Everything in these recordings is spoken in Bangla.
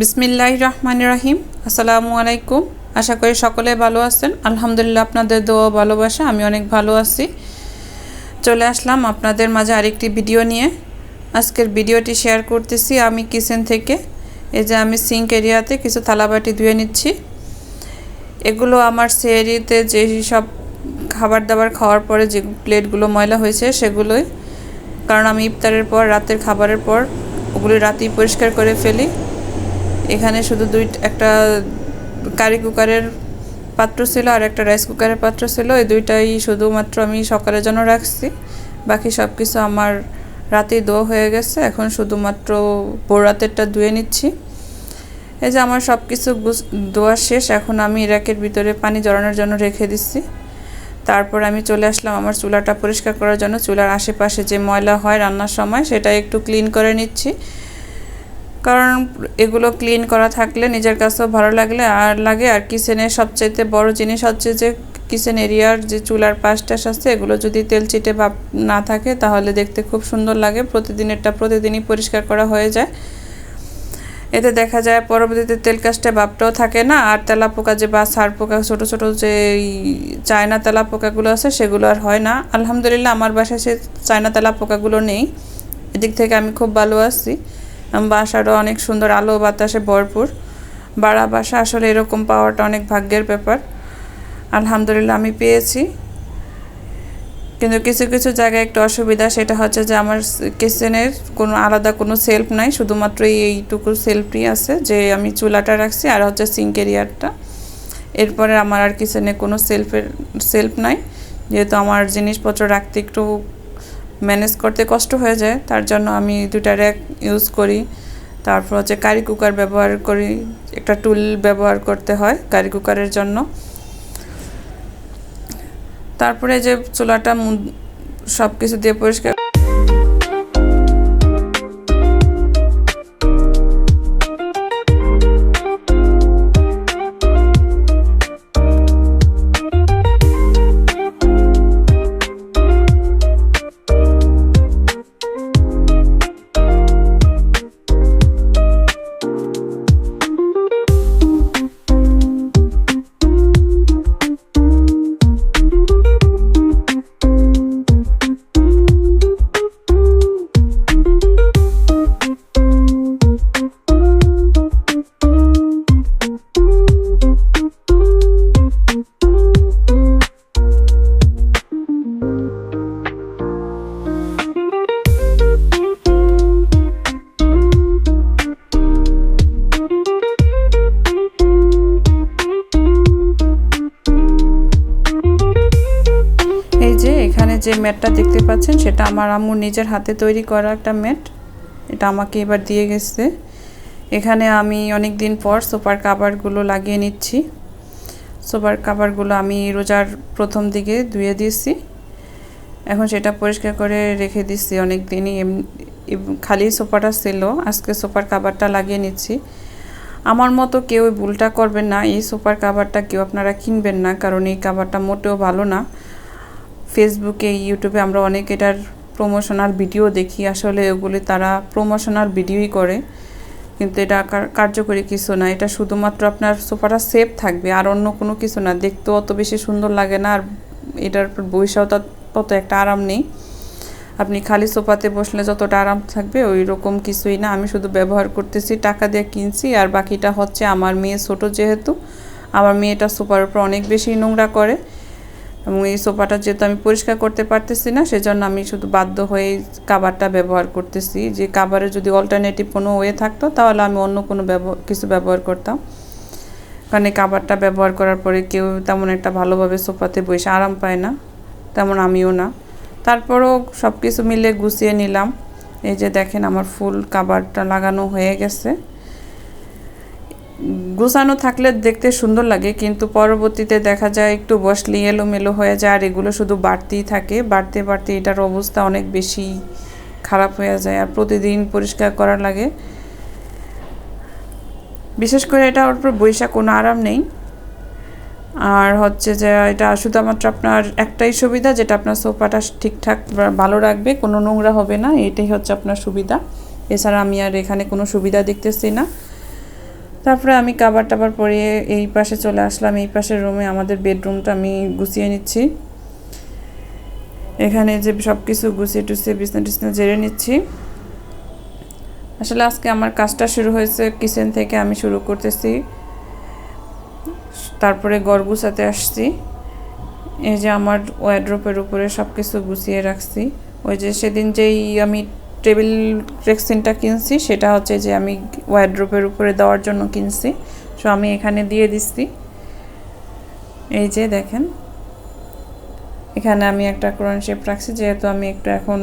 বিসমিল্লাহ রহমান রাহিম আসসালামু আলাইকুম। আশা করি সকলে ভালো আছেন। আলহামদুলিল্লাহ আপনাদের দোয়া ভালোবাসা, আমি অনেক ভালো আছি। চলে আসলাম আপনাদের মাঝে আরেকটি ভিডিও নিয়ে। আজকের ভিডিওটি শেয়ার করতেছি আমি কিচেন থেকে। এই যে আমি সিঙ্ক এরিয়াতে কিছু থালাবাটি ধুয়ে নিচ্ছি। এগুলো আমার সেরিতে যে সব খাবার দাবার খাওয়ার পরে যে প্লেটগুলো ময়লা হয়েছে সেগুলোই। কারণ আমি ইফতারের পর, রাতের খাবারের পর, ওগুলি রাতেই পরিষ্কার করে ফেলি। এখানে শুধু দুই, একটা কারি কুকারের পাত্র ছিল আর একটা রাইস কুকারের পাত্র ছিল। এই দুইটাই শুধুমাত্র আমি সকালের জন্য রাখছি। বাকি সব কিছু আমার রাতেই দোয়া হয়ে গেছে। এখন শুধুমাত্র ভোর রাতেরটা ধুয়ে নিচ্ছি। এই যে আমার সব কিছু দোয়া শেষ। এখন আমি র্যাকের ভিতরে পানি জড়ানোর জন্য রেখে দিচ্ছি। তারপর আমি চলে আসলাম আমার চুলাটা পরিষ্কার করার জন্য। চুলার আশেপাশে যে ময়লা হয় রান্নার সময়, সেটা একটু ক্লিন করে নিচ্ছি। কারণ এগুলো ক্লিন করা থাকলে নিজের কাছেও ভালো লাগলে আর লাগে আর কিচেনের সবচাইতে বড় জিনিস হচ্ছে যে কিচেন এরিয়ার যে চুলার পাশটাস আছে, এগুলো যদি তেল চিটে ভাব না থাকে তাহলে দেখতে খুব সুন্দর লাগে। প্রতিদিনেরটা প্রতিদিনই পরিষ্কার করা হয়ে যায়। এতে দেখা যায় পরবর্তীতে তেল কাজটা ভাবটাও থাকে না, আর তেলা পোকা যে বা সার পোকা, ছোটো ছোটো যে চায়না তেলা পোকাগুলো আছে, সেগুলো আর হয় না। আলহামদুলিল্লাহ আমার বাসায় সে চায়না তেলা পোকাগুলো নেই। এদিক থেকে আমি খুব ভালো আছি। বাসারও অনেক সুন্দর আলো বাতাসে ভরপুর। বাড়া বাসা আসলে এরকম পাওয়াটা অনেক ভাগ্যের ব্যাপার। আলহামদুলিল্লাহ আমি পেয়েছি। কিন্তু কিছু কিছু জায়গায় একটু অসুবিধা, সেটা হচ্ছে যে আমার কিচেনের কোনো আলাদা কোনো সেলফ নাই, শুধুমাত্র এইটুকু সেলফই আছে যে আমি চুলাটা রাখছি আর হচ্ছে সিঙ্ক এরিয়ারটা এরপরে আমার আর কিচেনে কোনো সেলফের সেলফ নাই। যেহেতু আমার জিনিসপত্র রাখতে একটু ম্যানেজ করতে কষ্ট হয়ে যায়, তার জন্য আমি দুটা র্যাক ইউজ করি। তারপর হচ্ছে কারি কুকার ব্যবহার করি, একটা টুল ব্যবহার করতে হয় কারি কুকারের জন্য। তারপরে যে চুলাটা সব কিছু দিয়ে পরিষ্কার যে ম্যাটটা দেখতে পাচ্ছেন, সেটা আমার আম্মুর নিজের হাতে তৈরি করা একটা ম্যাট। এটা আমাকে এবার দিয়ে গেছে। এখানে আমি অনেক দিন পর সোফার কাভারগুলো লাগিয়ে নিচ্ছি। সোফার কাভারগুলো আমি রোজার প্রথম দিকে ধুয়ে দিয়েছি। এখন সেটা পরিষ্কার করে রেখে দিচ্ছি অনেক দিনই খালি সোফাটা ছিল, আজকে সোফার কাভারটা লাগিয়ে নিচ্ছি। আমার মতো কেউ ভুলটা করবেন না। এই সোফার কাভারটা কেউ আপনারা কিনবেন না, কারণ এই কাভারটা মোটেও ভালো না। ফেসবুকে ইউটিউবে আমরা অনেক এটার প্রমোশনাল ভিডিও দেখি। আসলে ওগুলি তারা প্রমোশনাল ভিডিওই করে। কিন্তু এটা কার্যকরী কিছু না। এটা শুধুমাত্র আপনার সোফাটা সেফ থাকবে, আর অন্য কোনো কিছু না। দেখতেও অত বেশি সুন্দর লাগে না, আর এটার বৈশাও তত একটা আরাম নেই। আপনি খালি সোফাতে বসলে যতটা আরাম থাকবে, ওই রকম কিছুই না। আমি শুধু ব্যবহার করতেছি, টাকা দিয়ে কিনছি, আর বাকিটা হচ্ছে আমার মেয়ে ছোটো যেহেতু। আমার মেয়েটা সোফার উপর অনেক বেশি নোংরা করে। এবং এই সোফাটা যেহেতু আমি পরিষ্কার করতে পারতেছি না, সেজন্য আমি শুধু বাধ্য হয়ে কাবারটা ব্যবহার করতেছি। যে কাবারে যদি অল্টারনেটিভ কোনো ওয়ে থাকতো, তাহলে আমি অন্য কোনো কিছু ব্যবহার করতাম। কারণ এই কাবারটা ব্যবহার করার পরে কেউ তেমন একটা ভালোভাবে সোফাতে বসে আরাম পায় না, তেমন আমিও না। তারপরও সব কিছু মিলে গুছিয়ে নিলাম। এই যে দেখেন আমার ফুল কাবারটা লাগানো হয়ে গেছে। গুছানো থাকলে দেখতে সুন্দর লাগে, কিন্তু পরবর্তীতে দেখা যায় একটু বসলি এলোমেলো হয়ে যায়, আর এগুলো শুধু বাড়তেই থাকে। বাড়তে বাড়তে এটার অবস্থা অনেক বেশি খারাপ হয়ে যায়, আর প্রতিদিন পরিষ্কার করা লাগে। বিশেষ করে এটা ওর উপর বৈশাখ, কোনো আরাম নেই। আর হচ্ছে যে এটা শুধুমাত্র আপনার একটাই সুবিধা, যেটা আপনার সোফাটা ঠিকঠাক ভালো রাখবে, কোনো নোংরা হবে না, এটাই হচ্ছে আপনার সুবিধা। এছাড়া আমি আর এখানে কোনো সুবিধা দেখতেছি না। তারপরে আমি কাবার টাবার পরিয়ে এই পাশে চলে আসলাম। এই পাশের রুমে আমাদের বেডরুমটা আমি গুছিয়ে নিচ্ছি। এখানে যে সব কিছু গুছিয়ে টুছিয়ে বিছনা টিছনা জেরে নিচ্ছি। আসলে আজকে আমার কাজটা শুরু হয়েছে কিচেন থেকে আমি শুরু করতেছি। তারপরে গড় গুছাতে আসছি। এই যে আমার ওয়ার্ড্রোপের উপরে সব কিছু গুছিয়ে রাখছি। ওই যে সেদিন যেই আমি টেবিল রেক্সিনটা কিনছি, সেটা হচ্ছে যে আমি ওয়ার্ড্রোপের উপরে দেওয়ার জন্য কিনছি। সো আমি এখানে দিয়ে দিচ্ছি। এই যে দেখেন। এখানে আমি একটা কোরআন শেপ রাখছি, যেহেতু আমি একটু এখন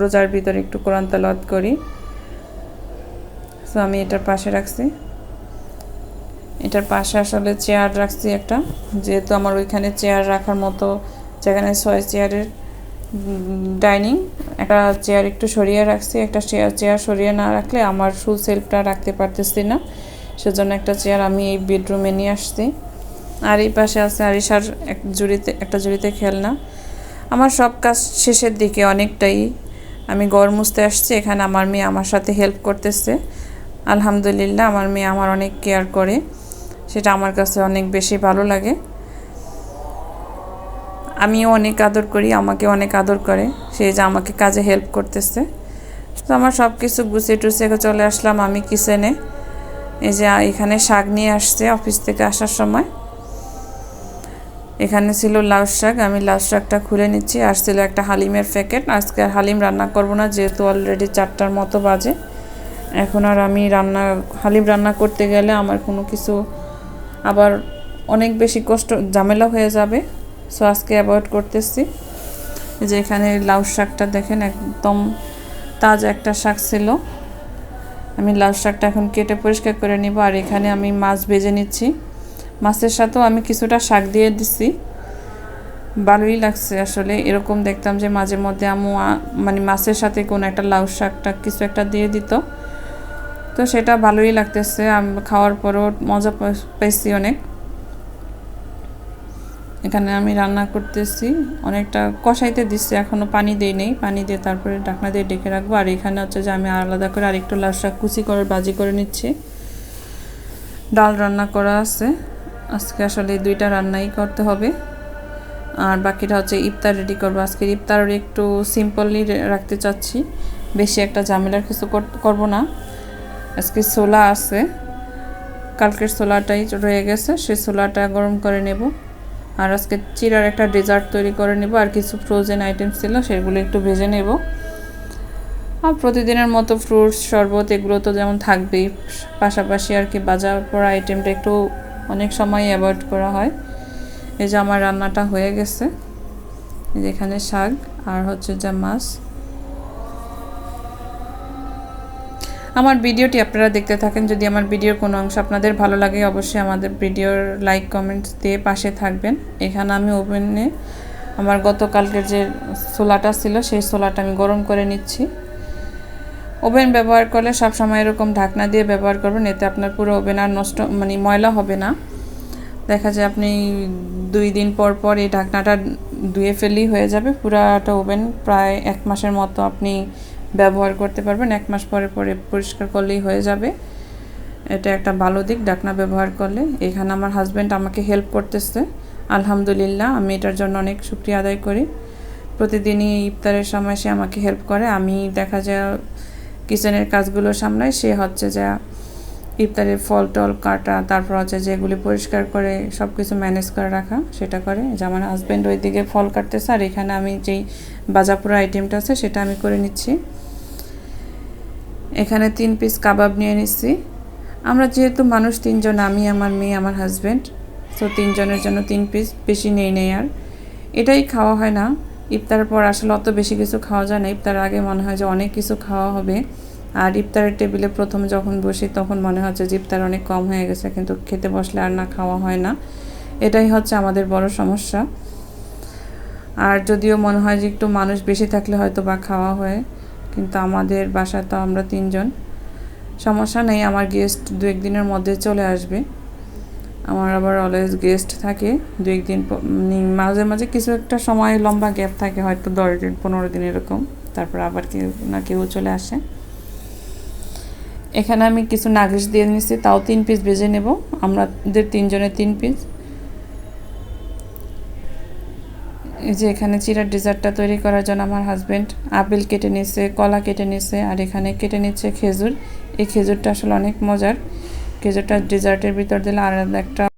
রোজার ভিতরে একটু কোরআন তালাত করি। সো আমি এটার পাশে রাখছি। এটার পাশে আসলে চেয়ার রাখছি একটা, যেহেতু আমার ওইখানে চেয়ার রাখার মতো, যেখানে ছয় চেয়ারের ডাইনিং, একটা চেয়ার একটু সরিয়ে রাখছি, একটা চেয়ার চেয়ার সরিয়ে না রাখলে আমার শু সেলফটা রাখতে পারতেছি না। সেজন্য একটা চেয়ার আমি এই বেডরুমে নিয়ে আসছি। আর এই পাশে আছে আরিসার এক জুড়িতে, একটা জুড়িতে খেলনা। আমার সব কাজ শেষের দিকে অনেকটাই আমি গড় মুছতে আসছি, এখানে আমার মেয়ে আমার সাথে হেল্প করতেছে। আলহামদুলিল্লাহ, আমার মেয়ে আমার অনেক কেয়ার করে। সেটা আমার কাছে অনেক বেশি ভালো লাগে। আমিও অনেক আদর করি, আমাকে অনেক আদর করে, সে যে আমাকে কাজে হেল্প করতেছে। তো আমার সব কিছু গুছিয়ে টুছিয়ে চলে আসলাম আমি কিচেনে এই যে এখানে শাক নিয়ে আসছে অফিস থেকে আসার সময়। এখানে ছিল লাউ শাক, আমি লাউ শাকটা খুলে নিচ্ছি। আর ছিল একটা হালিমের প্যাকেট আজকে আর হালিম রান্না করব না, যেহেতু অলরেডি চারটার মতো বাজে। এখন আর আমি রান্না, হালিম রান্না করতে গেলে আমার কোনো কিছু আবার অনেক বেশি কষ্ট, ঝামেলা হয়ে যাবে। সো আজকে অ্যাভয়েড করতেছি। যে এখানে লাউ শাকটা দেখেন, একদম তাজা একটা শাক ছিল। আমি লাউ শাকটা এখন কেটে পরিষ্কার করে নিব, আর এখানে আমি মাছ ভেজে নিচ্ছি। মাছের সাথেও আমি কিছুটা শাক দিয়ে দিছি। ভালোই লাগছে আসলে, এরকম দেখতাম যে মাঝে মধ্যে আমু মানে মাছের সাথে কোনো একটা লাউ শাকটা কিছু একটা দিয়ে দিত। তো সেটা ভালোই লাগতেছে খাওয়ার পরও মজা পাইছি অনেক। এখানে আমি রান্না করতেছি। অনেকটা কষাইতে দিচ্ছি এখনও পানি দিই নেই। পানি দিয়ে তারপরে ঢাকনা দিয়ে ডেকে রাখব। আর এখানে হচ্ছে যে আমি আলাদা করে আরেকটু লাল শাক কুচি করে বাজি করে নিচ্ছি। ডাল রান্না করা আছে। আজকে আসলে দুইটা রান্নাই করতে হবে। আর বাকিটা হচ্ছে ইফতার রেডি করব। আজকে ইফতার একটু সিম্পলি রাখতে চাচ্ছি। বেশি একটা ঝামেলার কিছু করব না। আজকে ছোলা আছে। কালকের ছোলাটাই রয়ে গেছে। সেই ছোলাটা গরম করে নেব। আর আজকে চিরার একটা ডেজার্ট তৈরি করে নেব, আর কিছু ফ্রোজেন আইটেমস ছিল, সেগুলো একটু ভেজে নেব। আর প্রতিদিনের মতো ফ্রুটস শরবত, এগুলো তো যেমন থাকবেই। পাশাপাশি আর কি বাজার করা আইটেমটা একটু অনেক সময় অ্যাভয়েড করা হয়। এই যে আমার রান্নাটা হয়ে গেছে। এখানে শাক, আর হচ্ছে যে মাছ। আমার ভিডিওটি আপনারা দেখতে থাকেন। যদি আমার ভিডিওর কোনো অংশ আপনাদের ভালো লাগে, অবশ্যই আমাদের ভিডিওর লাইক, কমেন্টস দিয়ে পাশে থাকবেন। এখানে আমি ওভেনে আমার গতকালকের যে ছোলাটা ছিল, সেই ছোলাটা আমি গরম করে নিচ্ছি। ওভেন ব্যবহার করলে সব সময় এরকম ঢাকনা দিয়ে ব্যবহার করবেন, এতে আপনার পুরো ওভেন আর নষ্ট মানে ময়লা হবে না। দেখা যায় আপনি দুই দিন পর পর এই ঢাকনাটা ধুয়ে ফেলেই হয়ে যাবে। পুরাটা ওভেন প্রায় এক মাসের মতো আপনি ব্যবহার করতে পারবেন। এক মাস পরে পরে পরিষ্কার করলেই হয়ে যাবে। এটা একটা ভালো দিক, ডাকনা ব্যবহার করলে। এখানে আমার হাজব্যান্ড আমাকে হেল্প করতেছে। আলহামদুলিল্লাহ, আমি এটার জন্য অনেক শুক্রিয়া আদায় করি। প্রতিদিনই ইফতারের সময় সে আমাকে হেল্প করে। আমি দেখা যায় কিচেনের কাজগুলো সামলাই, সে হচ্ছে যা ইফতারের ফল টল কাটা, তারপর হচ্ছে যেগুলি পরিষ্কার করে সব কিছু ম্যানেজ করে রাখা, সেটা করে। যে আমার হাজব্যান্ড ওইদিকে ফল কাটতেছে, আর এখানে আমি যেই বাজাপুরা আইটেমটা আছে, সেটা আমি করে নিচ্ছি। এখানে তিন পিস কাবাব নিয়ে নিচ্ছি। আমরা যেহেতু মানুষ, তিনজন, আমি, আমার মেয়ে, আমার হাজব্যান্ড তো তিনজনের জন্য তিন পিস বেশি নেই নেই আর। এটাই খাওয়া হয় না। ইফতারের পর আসলে অত বেশি কিছু খাওয়া যায় না। ইফতার আগে মনে হয় যে অনেক কিছু খাওয়া হবে। আর ইফতারের টেবিলে প্রথমে যখন বসি, তখন মনে হচ্ছে যে ইফতার অনেক কম হয়ে গেছে, কিন্তু খেতে বসলে আর না খাওয়া হয় না। এটাই হচ্ছে আমাদের বড় সমস্যা। আর যদিও মনে হয় যে একটু মানুষ বেশি থাকলে হয়তো বা খাওয়া হয়, কিন্তু আমাদের বাসায় তো আমরা তিনজন। সমস্যা নেই, আমার গেস্ট দু একদিনের মধ্যে চলে আসবে। আমার আবার অলওয়েজ গেস্ট থাকে। দু একদিন মাঝে মাঝে কিছু একটা সময় লম্বা গ্যাপ থাকে, হয়তো দশ দিন, পনেরো দিন এরকম। তারপর আবার কেউ না কেউ চলে আসে। এখানে আমি কিছু নাগরিস দিয়ে নিচ্ছি তাও তিন পিস ভেজে নেব। আমাদের তিনজনের তিন পিস এই যে এখানে চিরার ডেজার্টটা তৈরি করার জন্য আমার হাজব্যান্ড আপেল কেটে নিয়েছে, কলা কেটে নিয়েছে, আর এখানে কেটে নিচ্ছে খেজুর। এই খেজুরটা আসলে অনেক মজার। খেজুরটা ডেজার্টের ভিতর দিলে আলাদা একটা